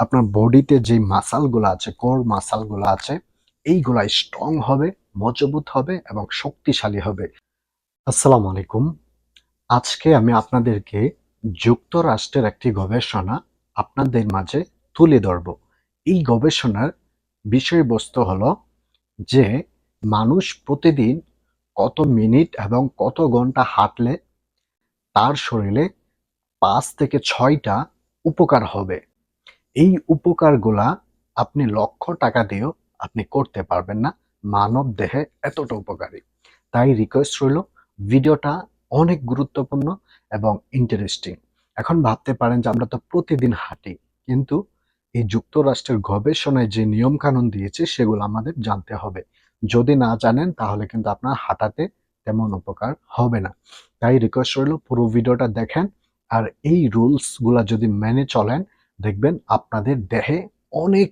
আপনার বডিতে যে মাসালগুলো আছে, কোর মাসালগুলো আছে এইগুলা স্ট্রং হবে, মজবুত হবে এবং শক্তিশালী হবে। আসসালামু আলাইকুম। আজকে আমি আপনাদেরকে যুক্তরাষ্ট্রের একটি গবেষণা আপনাদের মাঝে তুলে ধরব। এই গবেষণার বিষয়বস্তু হলো যে মানুষ প্রতিদিন কত মিনিট এবং কত ঘণ্টা হাঁটলে তার শরীরে পাঁচ থেকে ছয়টা উপকার হবে। এই উপকারগুলা আপনি লক্ষ টাকা দিয়েও আপনি করতে পারবেন না। মানব দেহে এতটা উপকারী। তাই রিকোয়েস্ট রইল ভিডিওটা অনেক গুরুত্বপূর্ণ এবং ইন্টারেস্টিং এখন ভাবতে পারেন যে আমরা তো প্রতিদিন হাঁটি, কিন্তু এই যুক্তরাষ্ট্রের গবেষণায় যে নিয়ম কানুন দিয়েছে, সেগুলো আমাদের জানতে হবে। যদি না জানেন, তাহলে কিন্তু আপনার হাঁটাতে তেমন উপকার হবে না। তাই রিকোয়েস্ট রইল, পুরো ভিডিওটা দেখেন, আর এই রুলসগুলা যদি মেনে চলেন দেখবেন আপনাদের দেহে অনেক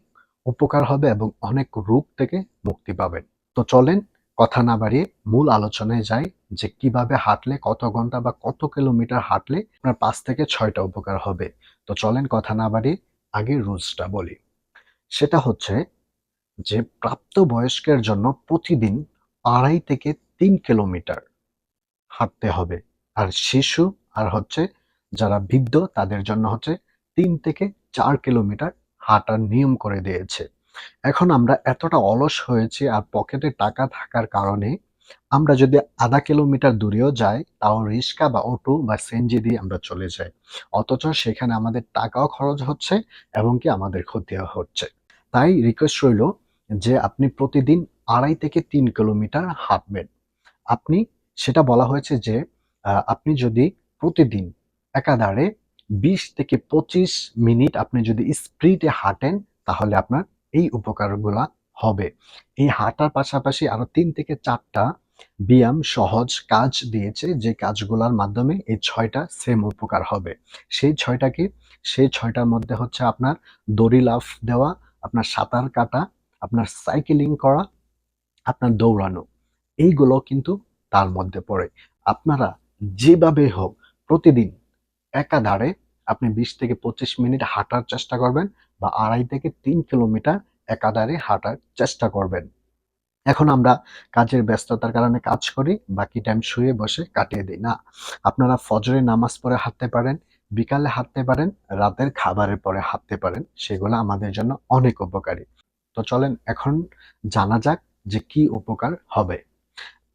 উপকার হবে এবং অনেক রোগ থেকে মুক্তি পাবেন। তো চলেন কথা না বাড়িয়ে মূল আলোচনায় যাই যে কীভাবে হাঁটলে, কত ঘণ্টা বা কত কিলোমিটার হাঁটলে আপনার পাঁচ থেকে ছয়টা উপকার হবে। তো চলেন কথা না বাড়িয়ে আগে রুলসটা বলি। সেটা হচ্ছে যে প্রাপ্ত বয়স্কের জন্য প্রতিদিন আড়াই থেকে তিন কিলোমিটার হাঁটতে হবে। আর শিশু আর হচ্ছে যারা বৃদ্ধ তাদের জন্য হচ্ছে তিন থেকে চার কিলোমিটার হাঁটার নিয়ম করে দিয়েছে। এখন আমরা এতটা অলস হয়েছি আর পকেটে টাকা থাকার কারণে আমরা যদি আধা কিলোমিটার দূরেও যাই, তাও রিক্সা বা অটো বা সেনজি দিয়ে আমরা চলে যাই। অথচ সেখানে আমাদের টাকাও খরচ হচ্ছে এবং কি আমাদের ক্ষতিও হচ্ছে। তাই রিকোয়েস্ট রইল যে আপনি প্রতিদিন আড়াই থেকে তিন কিলোমিটার হাঁটবেন। আপনি, সেটা বলা হয়েছে যে আপনি যদি প্রতিদিন একাধারে বিশ থেকে পঁচিশ মিনিট আপনি যদি স্পিডে হাঁটেন, তাহলে আপনার এই উপকারগুলা হবে। এই হাঁটার পাশাপাশি আরও তিন থেকে চারটা ব্যায়াম সহজ কাজ দিয়েছে, যে কাজগুলোর মাধ্যমে এই ছয়টা সেম উপকার হবে। সেই ছয়টা কি সেই ছয়টার মধ্যে হচ্ছে আপনার দড়ি লাফ দেওয়া, আপনার সাঁতার কাটা, আপনার সাইকেলিং করা, আপনার দৌড়ানো, এইগুলো কিন্তু তার মধ্যে পড়ে। আপনারা যেভাবে হোক, প্রতিদিন একাধারে আপনি বিশ থেকে পঁচিশ মিনিট হাঁটার চেষ্টা করবেন বা আড়াই থেকে তিন কিলোমিটার একাধারে হাঁটার চেষ্টা করবেন। এখন আমরা কাজের ব্যস্ততার কারণে কাজ করি, বাকি টাইম শুয়ে বসে কাটিয়ে দিই। না, আপনারা ফজরে নামাজ পড়ে হাঁটতে পারেন, বিকালে হাঁটতে পারেন, রাতের খাবারের পরে হাঁটতে পারেন, সেগুলো আমাদের জন্য অনেক উপকারী। তো চলেন এখন জানা যাক যে কি উপকার হবে।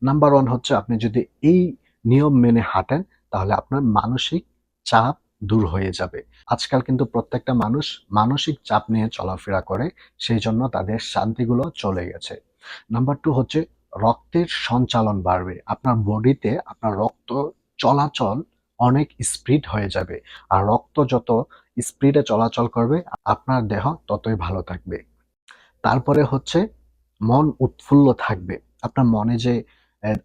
নাম্বার ওয়ান হচ্ছে আপনি যদি এই নিয়ম মেনে হাঁটেন, তাহলে আপনার মানসিক চাপ দূর হয়ে যাবে। আজকাল কিন্তু প্রত্যেকটা মানুষ মানসিক চাপ নিয়ে চলাফেরা করে, সেই জন্য তাদের শান্তিগুলো চলে গেছে। নাম্বার টু হচ্ছে রক্তের সঞ্চালন বাড়বে। আপনার বডিতে আপনার রক্ত চলাচল অনেক স্পিড হয়ে যাবে। আর রক্ত যত স্পিডে চলাচল করবে, আপনার দেহ ততই ভালো থাকবে। তারপরে হচ্ছে মন উৎফুল্ল থাকবে। আপনার মনে যে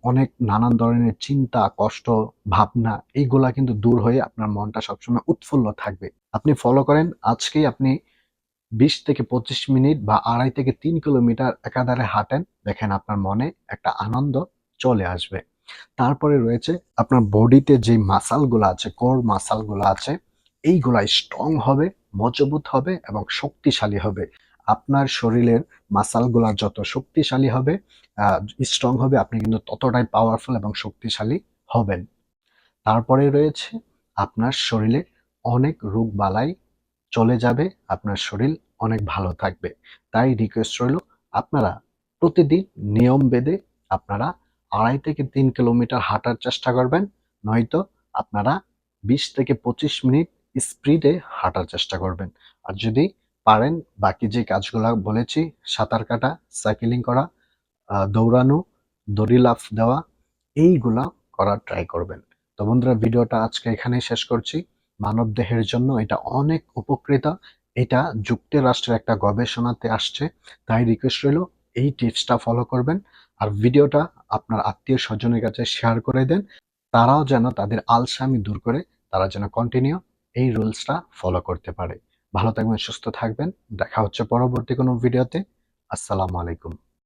অনেক নানান ধরনের চিন্তা, কষ্ট, ভাবনা এইগুলা কিন্তু দূর হয়ে আপনার মনটা সবসময় উৎফুল্ল থাকবে। আপনি ফলো করেন, আজকেই আপনি বিশ থেকে পঁচিশ মিনিট বা আড়াই থেকে তিন কিলোমিটার একাধারে হাঁটেন, দেখেন আপনার মনে একটা আনন্দ চলে আসবে। তারপরে রয়েছে আপনার বডিতে যে মাসালগুলো আছে কোর মাসালগুলো আছে এইগুলা স্ট্রং হবে, মজবুত হবে এবং শক্তিশালী হবে। আপনার শরীরের মাসালগুলা যত শক্তিশালী হবে স্ট্রং হবে, আপনি কিন্তু ততটাই পাওয়ারফুল এবং শক্তিশালী হবেন। তারপরে রয়েছে, আপনার শরীরে অনেক রোগ বালাই চলে যাবে, আপনার শরীর অনেক ভালো থাকবে। তাই রিকোয়েস্ট রইল, আপনারা প্রতিদিন নিয়ম বেঁধে আপনারা আড়াই থেকে তিন কিলোমিটার হাঁটার চেষ্টা করবেন, নয়তো আপনারা বিশ থেকে পঁচিশ মিনিট স্পিডে হাঁটার চেষ্টা করবেন। আর যদি পারেন। বাকি যে কাজগুলো বলেছি, সাঁতার কাটা সাইকেলিং করা দৌড়ানো, দড়ি লাফ দেওয়া, এইগুলা করার ট্রাই করবেন। তো বন্ধুরা, ভিডিওটা আজকে এখানেই শেষ করছি। মানব দেহের জন্য এটা অনেক উপকৃত। এটা যুক্তরাষ্ট্রের একটা গবেষণাতে আসছে। তাই রিকোয়েস্ট রইল, এই টিপসটা ফলো করবেন। আর ভিডিওটা আপনার আত্মীয় স্বজনের কাছে শেয়ার করে দেন। তারাও যেন তাদের আলসামি দূর করে, তারা যেন কন্টিনিউ এই রুলসটা ফলো করতে পারে। ভালো থাকবেন সুস্থ থাকবেন। দেখা হচ্ছে পরবর্তী কোনো ভিডিওতে। আসসালামু আলাইকুম।